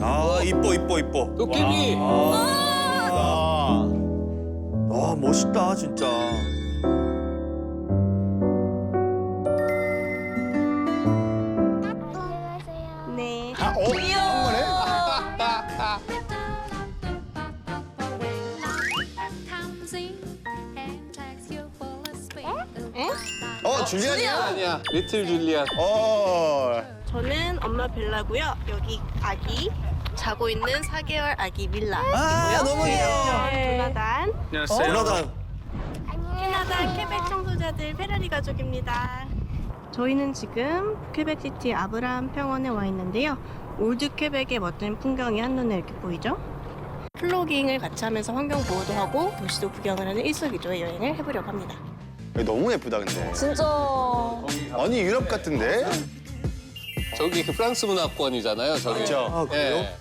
아 이뻐 이뻐 이뻐. 도깨비. 아, 아 멋있다 진짜. 네. 아, 어? 어, 줄리안이야? 아니야. 리틀 줄리안. 어. 저는 엄마 벨라고요. 여기 아기 자고 있는 4개월 아기 밀라. 아 너무 귀여워. 조나단. 조나단. 캐나다 퀘벡 청소자들 페라리 가족입니다. 저희는 지금 퀘벡시티 아브라함 평원에 와 있는데요. 올드 퀘벡의 멋진 풍경이 한눈에 이렇게 보이죠? 플로깅을 같이 하면서 환경 보호도 하고 도시도 구경을 하는 일석이조의 여행을 해보려고 합니다. 너무 예쁘다, 근데. 진짜 아니, 유럽 같은데? 저기 그 프랑스 문화권이잖아요. 저기. 그렇죠. 아 그래요? 예.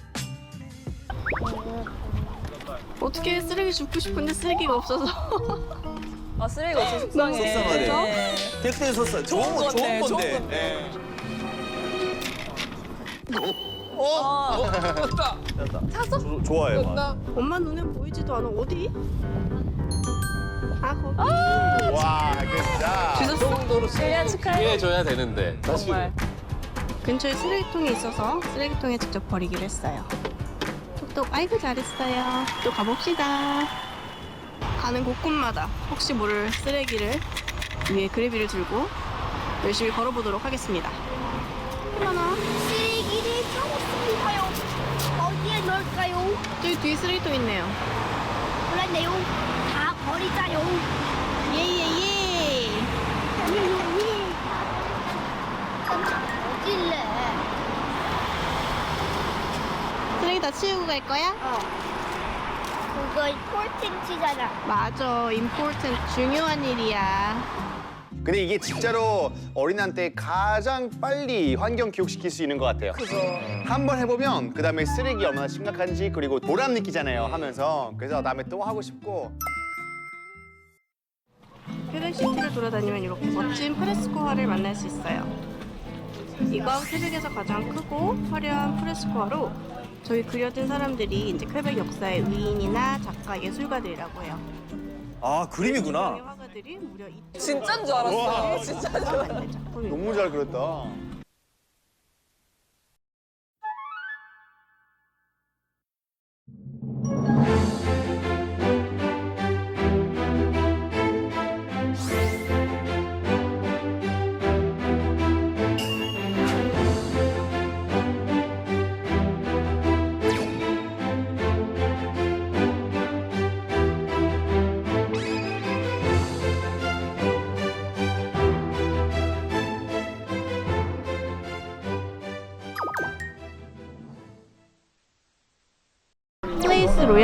어떻게 쓰레기 줍고 싶은데 쓰레기가 없어서 아 쓰레기가 없어 속상해. 속상하네. 네. 써. 좋은 좋은 거 건데, 좋은 좋은 건데. 어, 떴다. 조- 좋아해. 막. 떴다. 엄마 눈에 보이지도 않아 어디? 아 거기 와, 진짜. 그 정도로 줄리안 축하해. 이해해줘야 되는데. 사실. 정말. 근처에 쓰레기통이 있어서 쓰레기통에 직접 버리기로 했어요. 톡톡 아이고 잘했어요. 또 가봅시다. 가는 곳곳마다 혹시 모를 쓰레기를 위에 그래비를 들고 열심히 걸어보도록 하겠습니다. 얼마나? 쓰레기를 사왔습니다요. 어디에 넣을까요? 저기 뒤에 쓰레기통 있네요. 몰랐네요. 다 버리자요. 예예예. 어딜래? 쓰레기 다 치우고 갈 거야? 어. 그거 폴텐치잖아. 맞아. 임포턴 중요한 일이야. 근데 이게 진짜로 어린한테 가장 빨리 환경 교육시킬 수 있는 것 같아요. 그죠. 한 번 해보면 그 다음에 쓰레기 얼마나 심각한지 그리고 보람 느끼잖아요 하면서 그래서 다음에 또 하고 싶고 퀘벡시티를 돌아다니면 이렇게 멋진 프레스코화를 만날 수 있어요. 이건 퀘벡에서 가장 크고 화려한 프레스코화로 저희 그려진 사람들이 이제 퀘벡 역사의 위인이나 작가, 예술가들이라고 해요. 아 그림이구나. 이 화가들이 무려 이 진짜인 줄 알았어. 우와. 진짜 줄 알았어. 너무 잘 그렸다.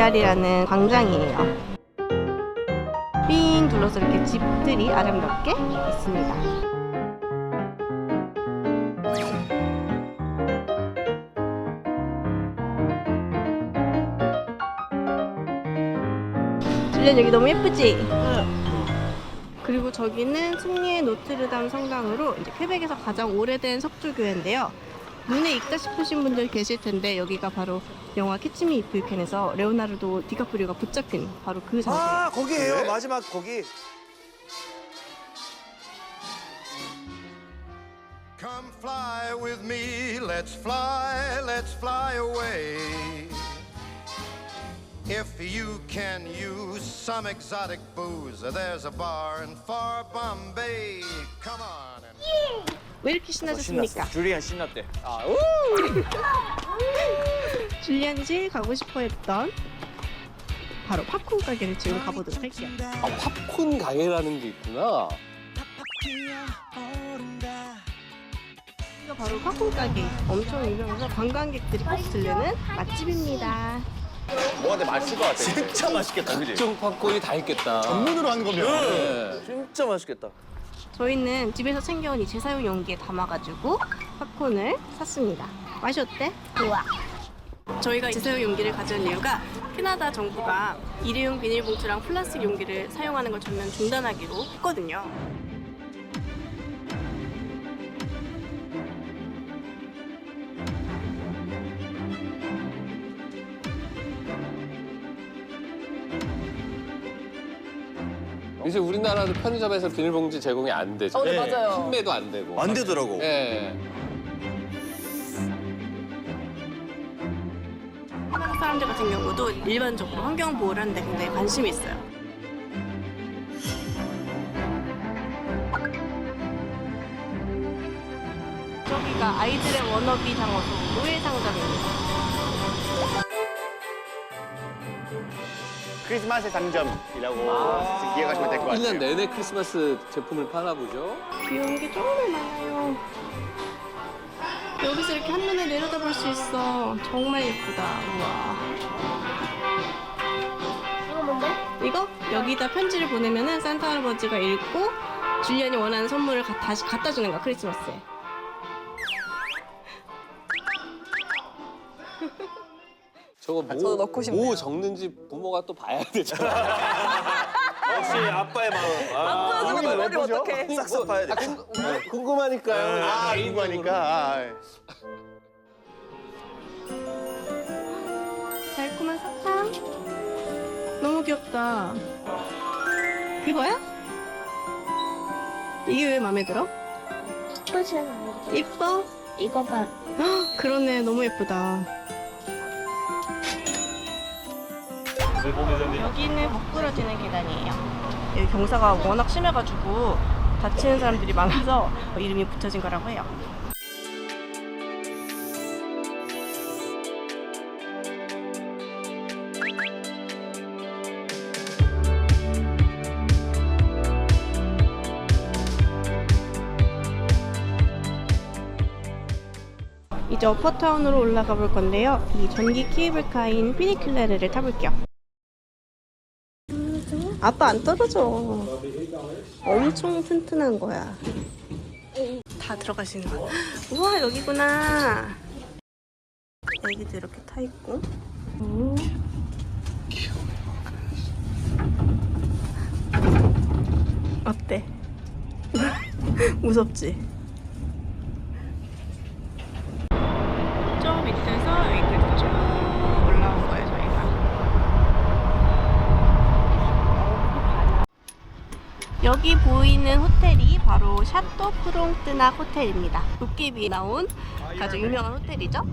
로얄이라는 광장이에요. 삥 둘러서 이렇게 집들이 아름답게 있습니다. 줄리안 여기 너무 예쁘지? 그리고 저기는 승리의 노트르담 성당으로 이제 퀘벡에서 가장 오래된 석조교회인데요. 눈에 익다 싶으신 분들 계실 텐데 여기가 바로 영화 캐치미 이프 유캔에서 레오나르도 디카프리오가 붙잡힌 바로 그 장소예요. 아 거기에요 그래? 마지막 거기. Come fly with me, let's fly, let's fly away. If you can use some exotic booze, there's a bar in far Bombay. Come on and 왜 이렇게 신나셨습니까? 신났어. 줄리안 신났대. 아, 줄리안이 제일 가고 싶어 했던 바로 팝콘 가게를 지금 가보도록 할게요. 아, 팝콘 가게라는 게 있구나. 이거 바로 팝콘 가게. 엄청 유명해서 관광객들이 꼭 들르는 맛집입니다. 뭐가 되게 맛있을 것 같아. 진짜 맛있겠다 그지? 각종 팝콘이 다 있겠다. 전문으로 한 거면. 네. 진짜 맛있겠다. 저희는 집에서 챙겨온 이 재사용 용기에 담아가지고 팝콘을 샀습니다. 맛이 어때? 좋아. 저희가 재사용 용기를 가져온 이유가 캐나다 정부가 일회용 비닐봉투랑 플라스틱 용기를 사용하는 걸 전면 중단하기로 했거든요. 이제 우리나라도 편의점에서 비닐봉지 제공이 안 되죠. 어, 네, 네. 맞아요. 판매도 안 되고. 안 되더라고. 예. 한국 사람들 같은 경우도 일반적으로 환경 보호를 하는데 굉장히 관심이 있어요. 저기가 아이들의 워너비 장어소 노예 상점입니다. 크리스마스의 상점이라고 기억하시면 될 것 같아요. 1년 내내 크리스마스 제품을 파나 보죠. 귀여운 게 정말 많아요. 여기서 이렇게 한눈에 내려다볼 수 있어. 정말 예쁘다. 우와. 이거 뭔데? 이거 여기다 편지를 보내면은 산타 할아버지가 읽고 줄리안이 원하는 선물을 가- 다시 갖다 주는 거야 크리스마스에. 저거 뭐, 저도 넣고 싶네요. 뭐 적는지 부모가 또 봐야 되잖아. 역시 아빠의 마음. 아, 보여주고 이거 왜 머리 보죠? 어떡해. 싹싹 봐야 돼. 아, 궁- 궁금하니까요. 아, 개인적으로. 궁금하니까. 아, 달콤한 사탕. 너무 귀엽다. 그거야? 이게 왜 마음에 들어? 이뻐? 이거 봐. 헉, 그러네. 너무 예쁘다. 여기는 거꾸러지는 계단이에요. 여기 경사가 워낙 심해가지고 다치는 사람들이 많아서 이름이 붙여진 거라고 해요. 이제 어퍼타운으로 올라가 볼 건데요. 이 전기 케이블카인 피니큘레르를 타볼게요. 아빠 안 떨어져. 엄청 튼튼한 거야. 다 들어가시는 거야. 우와 여기구나. 애기도 이렇게 타 있고. 오. 어때? 무섭지? 저 밑에서 여기까지 쭉 올라온 거예요, 저희가. 여기 보이는 호텔이 바로 샤또 프롱뜨낙 호텔입니다. 도깨비 나온 아주 유명한 호텔이죠.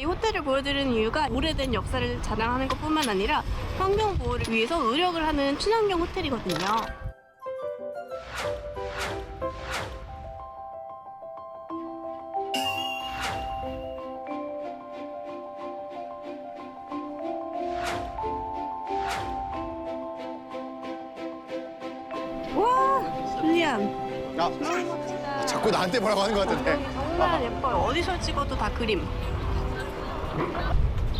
이 호텔을 보여드리는 이유가 오래된 역사를 자랑하는 것뿐만 아니라 환경 보호를 위해서 노력을 하는 친환경 호텔이거든요. 와, 줄리안. 아, 너무 멋지다. 자꾸 나한테 뭐라고 하는 것 같은데. 정말 예뻐요. 어디서 찍어도 다 그림.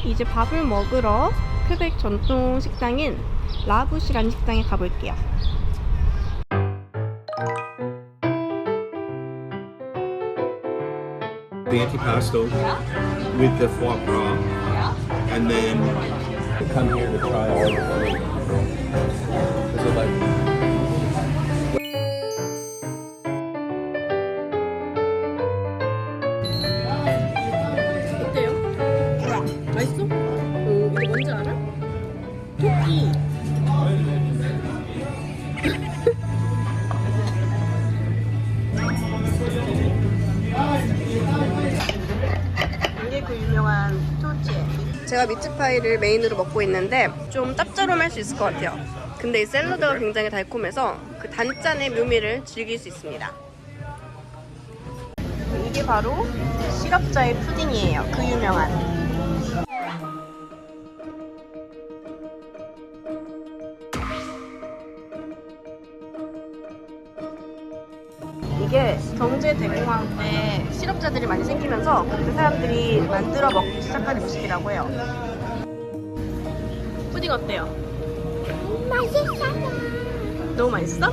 이제 밥을 먹으러 퀘벡 전통 식당인 라부시라는 식당에 가볼게요. the antipasto with the foie gras, and then come here to try all the food. 제가 미츠파이를 메인으로 먹고 있는데 좀 짭조름할 수 있을 것 같아요. 근데 이 샐러드가 굉장히 달콤해서 그 단짠의 묘미를 즐길 수 있습니다. 이게 바로 시럽자의 푸딩이에요. 그 유명한. 경제 대공황 때 실업자들이 많이 생기면서 그때 사람들이 만들어 먹기 시작한 음식이라고 해요. 푸딩 어때요? 맛있어요. 너무 맛있어?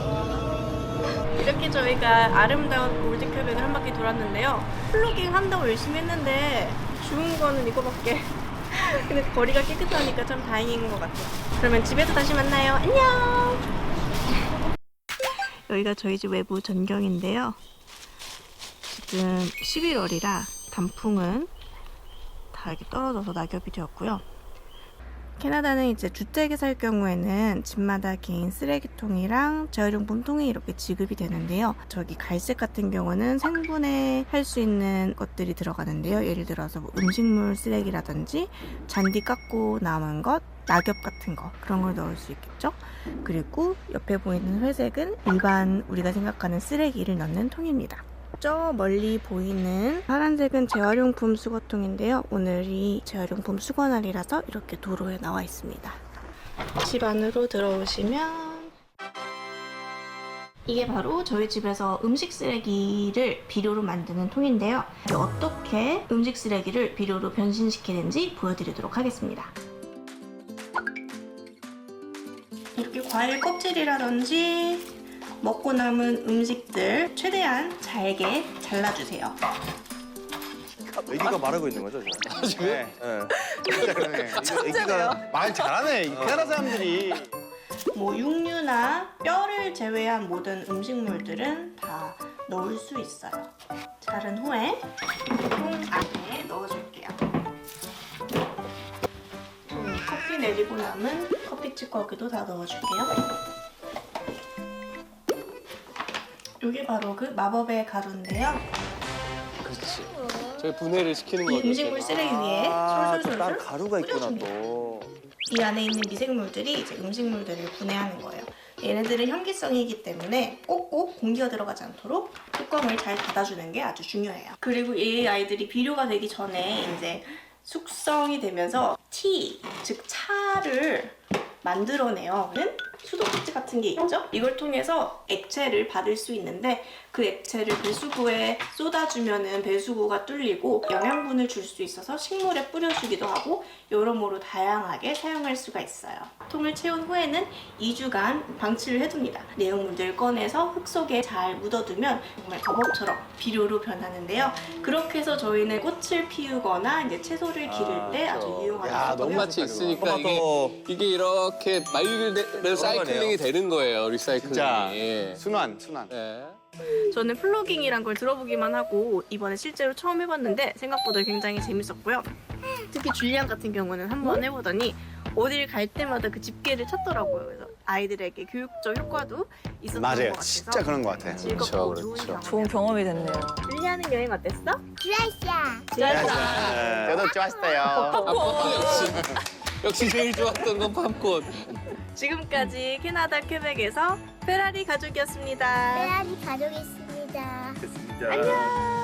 이렇게 저희가 아름다운 올드큐백을 한 바퀴 돌았는데요. 플로깅 한다고 열심히 했는데 죽은 거는 이거밖에. 근데 거리가 깨끗하니까 참 다행인 것 같아요. 그러면 집에서 다시 만나요. 안녕! 여기가 저희 집 외부 전경인데요. 지금 11월이라 단풍은 다 이렇게 떨어져서 낙엽이 되었고요. 캐나다는 이제 주택에 살 경우에는 집마다 개인 쓰레기통이랑 재활용품 통이 이렇게 지급이 되는데요. 저기 갈색 같은 경우는 생분해 할 수 있는 것들이 들어가는데요. 예를 들어서 뭐 음식물 쓰레기라든지 잔디 깎고 남은 것, 낙엽 같은 거 그런 걸 넣을 수 있겠죠. 그리고 옆에 보이는 회색은 일반 우리가 생각하는 쓰레기를 넣는 통입니다. 저 멀리 보이는 파란색은 재활용품 수거통인데요. 오늘이 재활용품 수거 날이라서 이렇게 도로에 나와 있습니다. 집 안으로 들어오시면 이게 바로 저희 집에서 음식 쓰레기를 비료로 만드는 통인데요. 어떻게 음식 쓰레기를 비료로 변신시키는지 보여드리도록 하겠습니다. 이렇게 과일 껍질이라든지 먹고 남은 음식들 최대한 잘게 잘라주세요. 애기가 말하고 있는 거죠 지금? 네. 네. 진짜 그러네. 애기가 말 잘하네. 이 캐나다 사람들이. 뭐 육류나 뼈를 제외한 모든 음식물들은 다 넣을 수 있어요. 자른 후에 통 안에 넣어줄게요. 음, 커피 내리고 남은 커피 찌꺼기도 다 넣어줄게요. 이게 바로 그 마법의 가루인데요. 그렇지. 저희 분해를 시키는 이 거죠. 음식물 쓰레기 위에 아, 솔솔솔솔 가루가 있구나 뿌려줍니다. 또. 이 안에 있는 미생물들이 이제 음식물들을 분해하는 거예요. 얘네들은 현기성이기 때문에 꼭꼭 공기가 들어가지 않도록 뚜껑을 잘 닫아주는 게 아주 중요해요. 그리고 이 아이들이 비료가 되기 전에 이제 숙성이 되면서 티, 즉 차를 만들어내어는 수도꼭지 같은 게 있죠? 이걸 통해서 액체를 받을 수 있는데 그 액체를 배수구에 쏟아주면은 배수구가 뚫리고 영양분을 줄 수 있어서 식물에 뿌려주기도 하고 여러모로 다양하게 사용할 수가 있어요. 통을 채운 후에는 2주간 방치를 해둡니다. 내용물들을 꺼내서 흙 속에 잘 묻어두면 정말 거법처럼 비료로 변하는데요. 그렇게 해서 저희는 꽃을 피우거나 이제 채소를 기를 때 아주 그렇죠. 유용하게 야, 너무. 맛이 있으니까 이게. 이게 이렇게 말리 는 사이클링이 되는 거예요. 리사이클링이. 진짜 예. 순환, 순환. 네. 저는 플로깅이란 걸 들어보기만 하고 이번에 실제로 처음 해봤는데 생각보다 굉장히 재밌었고요. 특히 줄리안 같은 경우는 한번 해보더니 어딜 갈 때마다 그 집게를 찾더라고요. 그래서 아이들에게 교육적 효과도 있었던 것 맞아요. 같아서 진짜 그런 것 같아. 즐겁고 그렇죠, 좋은 그렇죠. 경험. 좋은 경험이 됐네요. 줄리안은 여행 어땠어? 좋았어. 네. 저도 좋았어요. 팝콘 역시 역시 제일 좋았던 건 팝콘. 지금까지 캐나다 퀘벡에서 페라리 가족이었습니다. 페라리 가족이 있습니다. 안녕.